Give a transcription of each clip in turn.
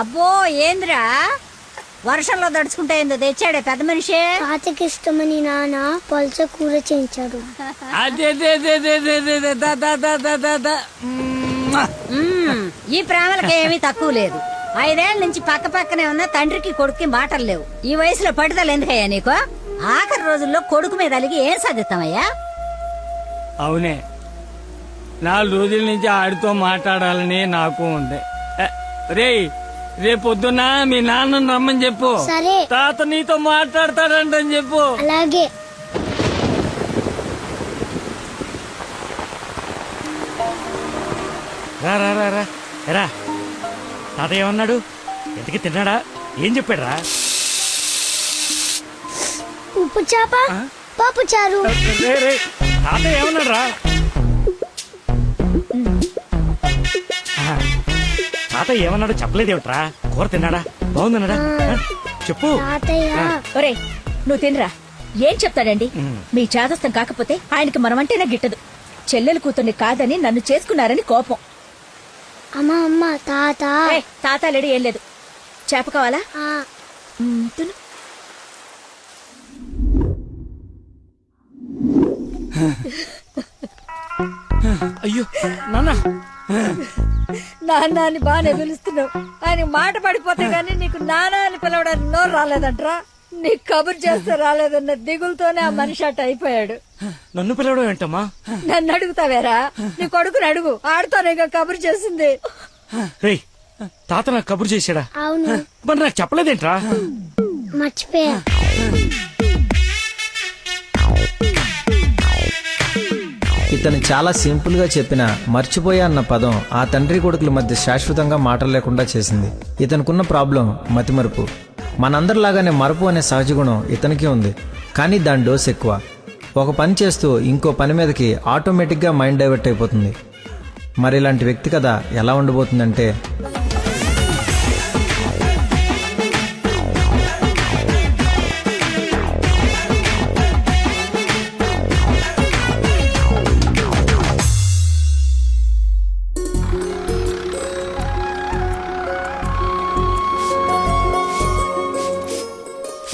అబ్బో ఏంద్రా? వర్షంలో దడుచుకుంటే ఏందో తెచ్చాడే పెద్ద మనిషి. తాతకి ఇష్టమని నాన్న పల్చ కూర చేయించాడు. మ్మ్. ఈ ప్రేమలకి ఏమీ తక్కువ లేదు. ఐదేళ్ళ నుంచి పక్క పక్కనే ఉన్న తండ్రికి కొడుక్కి మాటలు లేవు. ఈ వయసులో పట్టుదల ఎందుకయ్యా నీకు? ఆఖరి రోజుల్లో కొడుకు మీద అలిగి ఏం సాధిస్తామయ్యా? అవునే. నాలుగు రోజుల నుంచి ఆడితో మాట్లాడాలని నాకు ఉంది. ఏ, రేయ్ రేపు పొద్దున్న మీ నాన్న రమ్మని చెప్పు. సరే. తాత నీతో మాట్లాడతాడంటని చెప్పు. అలాగే. రా రా రా రా. తాత ఏమన్నాడు? ఎందుకు తిన్నాడా? ఏం చెప్పాడు రా? ఉప్పు చేప పప్పు చారు. తాత ఏమన్నాడు రా? తాత ఏమన్నాడు చెప్పలేదేమిట్రా? కూర తిన్నాడా? బాగుందన్నాడా? చెప్పు. తాతయ్య. ఒరే నువ్వు తినరా? ఏం చెప్తాడండి? మీ చాదస్తం కాకపోతే ఆయనకి మనమంటేనే గిట్టదు. చెల్లెలు కూతుర్ని కాదని నన్ను చేసుకున్నారని కోపం. అమ్మ అమ్మ తాత. ఏ తాతాలేడు ఏం లేదు. చేప కావాలా? ఆ, మ్, తిను. అయ్యో నాన్న. నాన్న అని బాగానే పిలుస్తున్నావు. ఆయన మాట పడిపోతే గానీ నీకు నాన్న అని పిలవడానికి నోరు రాలేదంట్రా? నీకు కబురు చేస్తే రాలేదన్న దిగులతోనే ఆ మనిషి అట్ట అయిపోయాడు. నన్ను పిలవడం ఏంటమ్మా? నన్ను అడుగుతావేరా? నీ కొడుకుని అడుగు. ఆడుతోనే ఇక కబురు చేసింది. తాత నాకు కబురు చేశాడా? అవును. మరి నాకు చెప్పలేదేంట్రా? మర్చిపోయా. ఇతను చాలా సింపుల్గా చెప్పిన మర్చిపోయా అన్న పదం ఆ తండ్రి కొడుకుల మధ్య శాశ్వతంగా మాటలు లేకుండా చేసింది. ఇతనుకున్న ప్రాబ్లం మతిమరుపు. మనందరిలాగానే మరపు అనే సహజ గుణం ఇతనికి ఉంది కానీ దాని డోస్ ఎక్కువ. ఒక పని చేస్తూ ఇంకో పని మీదకి ఆటోమేటిక్గా మైండ్ డైవర్ట్ అయిపోతుంది. మరి ఇలాంటి వ్యక్తి కథ ఎలా ఉండబోతుందంటే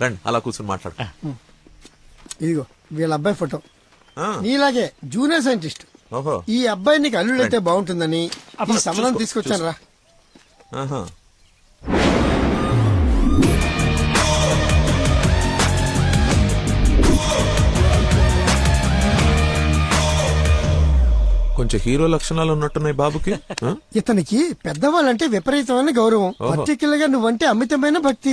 రండి అలా కూర్చొని మాట్లాడు. ఇదిగో వీళ్ళ అబ్బాయి ఫోటో. ఆ, నీలాగే జూనియర్ సైంటిస్ట్. ఓహో. ఈ అబ్బాయి నీకు అల్లుడైతే బాగుంటుందని ఈ సంబంధం తీసుకొచ్చాను రా ఆహా. కొంచెం హీరో లక్షణాలు ఉన్నట్టున్నాయి బాబుకి ఆ? ఇతనికి పెద్దవాళ్ళంటే విపరీతమైన గౌరవం. పర్టికులర్గా నువ్వంటే అమితమైన భక్తి.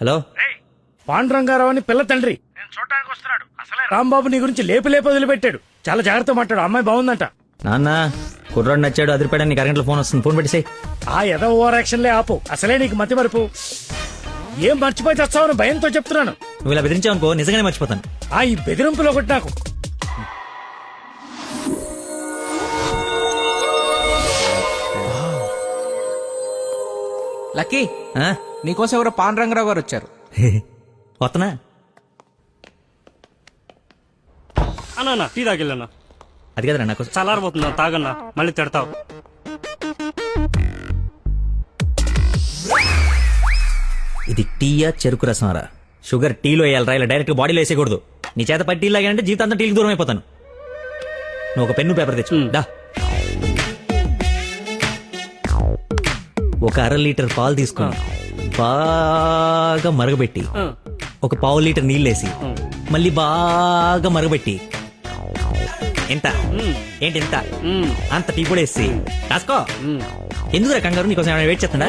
హలో? పాండురంగారావు అని పిల్ల తండ్రి. నేను చూడటానికి వస్తున్నాడు. అసలే రాంబాబు నీ గురించి లేపు లేపు వదిలిపెట్టాడు. చాలా జాగ్రత్త మాట్లాడు. అమ్మాయి బాగుందంట. నాన్న కుర్రాడు నచ్చాడు అదిరిపాడని నీకు అరగంటలో ఫోన్ వస్తుంది. ఫోన్ పెట్టేసాయి. ఆ ఎద ఓవర్ యాక్షన్లే ఆపు. అసలే నీకు మతి మరుపు. ఏం మర్చిపోయి తెస్తావని భయంతో చెప్తున్నాను. నువ్వు ఇలా బెదిరించావనుకో నిజంగానే మర్చిపోతాను. ఆ ఈ బెదిరింపులో ఒకటి నాకు. లక్కీ నీకోసం ఎవరో పాన్ రంగరావు గారు వచ్చారు. వస్తున్నా. అన్నా టీ తాగిల్లన్నా అది కదరా నాకు చల్లారబోతున్నా తాగన్నా మళ్ళీ తిడతావు. ఇది టీయా చెరుకు రసంరా షుగర్ టీలో వేయాలరా ఇలా డైరెక్ట్ బాడీలో వేసేయకూడదు. నీ చేత పట్టి టీ లాగానంటే జీవితం అంతా టీకి దూరం అయిపోతాను. నువ్వు ఒక పెన్ను పేపర్ తెచ్చు దా. ఒక అర లీటర్ పాలు తీసుకుని బాగా మరగబెట్టి ఒక పావు లీటర్ నీళ్ళేసి మళ్ళీ బాగా మరగబెట్టి ఎంత? ఏంటి ఎంత? అంత టీ కూడా వేసి రాసుకో. ఎందుకు కంగారు? నీకోసం ఏమైనా వెయిట్ చేస్తుందా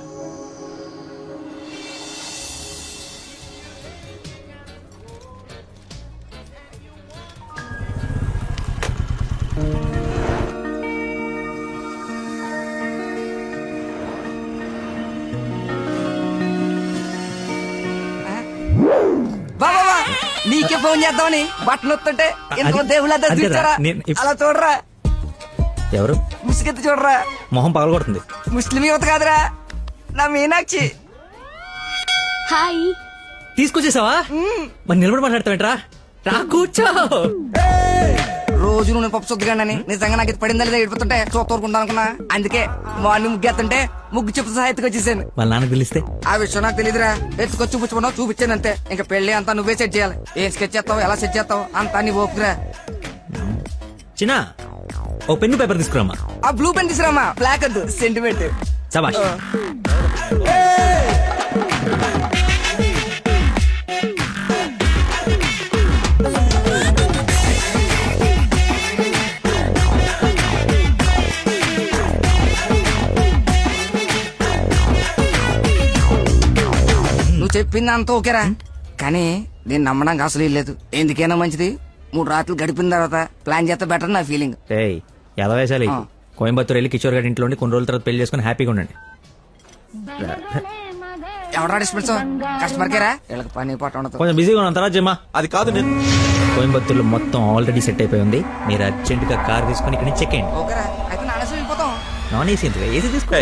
నీకే ఫోన్ చేద్దామని బట్టలు వస్తుంటే అది- దేవుళ్ళ చూచారా? అలా చూడరా? ఎవరు? ముసుగెత్తి చూడరా? మొహం పగలగొడుతుంది. ముస్లిం యువత కాదురా. నా మీనాక్షి. హాయ్. తీసుకొచ్చేసావా? మరి నిలబడి మాట్లాడతావేంట్రా? రా కూర్చో. రోజు నువ్వు పప్పు సొద్దుగానని నిజంగా నాకు ఇది పడిందా లేదా ఏడిపోతుంటే చూస్తూరుకుంటా అనుకున్నా. అందుకే మార్నింగ్ ముగ్గు ఎత్తుంటే ముగ్గు చెప్పు సహా ఎత్తుకొచ్చేసాను వాళ్ళ నాన్నకు తెలిస్తే? ఆ విషయం నాకు తెలియదురా ఎత్తుకొచ్చి చూపించుకున్నావు చూపించాను అంతే ఇంకా పెళ్ళి అంతా నువ్వే సెట్ చేయాలి. ఏం స్కెచ్ చేస్తావు ఎలా సెట్ చేస్తావు అంతా నీ ఓపురా. చిన్న ఓ పెన్ను పేపర్ తీసుకురామా ఆ బ్లూ పెన్ తీసురామా బ్లాక్ వద్దు సెంటిమెంట్ సబాష్ నువ్వు చెప్పింది అంత ఓకేరా కానీ నేను నమ్మడానికి అసలు లేదు. ఎందుకైనా మంచిది. మూడు రాత్రులు గడిపిన తర్వాత ప్లాన్ చేస్తే బెటర్ నా ఫీలింగ్. ఏయ్ ఎలా వేసాలి ఆ. కోయంబత్తూర్ వెళ్ళి కిషోర్ గారి ఇంట్లో ఉండి కొన్ని రోజుల తర్వాత పెళ్ళి చేసుకుని హ్యాపీగా ఉండండి. ఎవడా డిస్పెన్స్ కస్టమర్ కేరా? వీళ్ళకి పని పాట ఉండదు. కొంచెం బిజీగా ఉన్నాం. తర్వాత జమ్మా. అది కాదు నేను. కోయంబత్తూర్లో మొత్తం ఆల్రెడీ సెట్ అయిపోయి ఉంది. మీరు అర్జెంట్గా కార్ తీసుకుని ఇక్కడ చెక్ అయ్యండి ఓకేరా. అయితే నానేసి వెళ్ళిపోతాం నాన్ ఏసీ ఎందుకు? ఏసీ తీసుకో.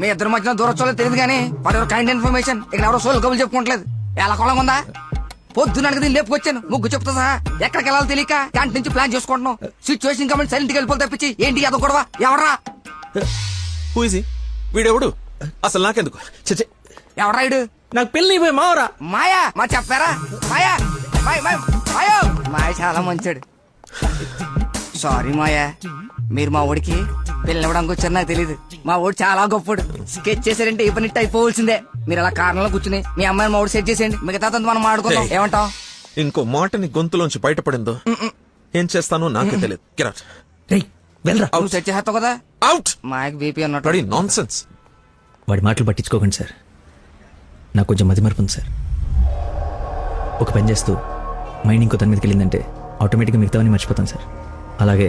మీ ఇద్దరు మధ్యన దూరం చూడలేదు తెలియదు కానీ వాడు ఎవరు కైండ్ ఇన్ఫర్మేషన్ ఇక్కడ ఎవరో సోల్ కబులు చెప్పుకోవట్లేదు ఎలా కొలం ఉందా? పొద్దున అడిగి దీన్ని లేపుకొచ్చాను. ముగ్గు చెప్తా సహా. ఎక్కడికి వెళ్ళాలో తెలియక క్యాంటీన్ నుంచి ప్లాన్ చేసుకుంటున్నాం. సిచ్యువేషన్ కమెంట్ సైలెంట్ వెళ్ళిపోతే తప్పించి ఏంటి అదో గొడవ? ఎవరా హూజీ వీడెవడు? అసలు నాకెందుకు? చచ్చే ఎవరా ఇడు నాకు పెళ్ళి అయిపోయి మావరా. మాయా? మా చెప్పారా? మాయా? మాయ మాయ చాలా మంచాడు. సారీ మాయా. మీరు మా ఓడికి పిల్లవడానికి వచ్చారు నాకు తెలియదు మా ఓడి చాలా గొప్పడు. స్కెచ్ చేశారంటే ఈ పని అయిపోవలసిందే. మీరు అలా కారణంలో కూర్చుని మీ అమ్మాయిని మూడు సెట్ చేసేయండి. మిగతా మనం ఆడుకుందాం. ఏమంటావ్? ఇంకో మాటని గొంతులోంచి బయటపడిందో? ఏం చేస్తానో నాకే తెలియదు గిరాట్ వెళ్ళరా. నువ్వు సెట్ చేస్తావు కదా? అవుట్ మాయకు బీపీ అన్నట్టు నాన్ సెన్స్ వాడి మాటలు పట్టించుకోకండి సార్. నాకు కొంచెం మతి మరపు ఉంది సార్. ఒక పని చేస్తూ మైండ్ ఇంకో తన మీదకి వెళ్ళిందంటే ఆటోమేటిక్గా మిగతావన్నీ మర్చిపోతాను సార్. అలాగే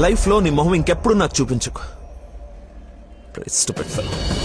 లైఫ్లో నీ మొహం ఇంకెప్పుడు నాకు చూపించుకో Stupid fellow.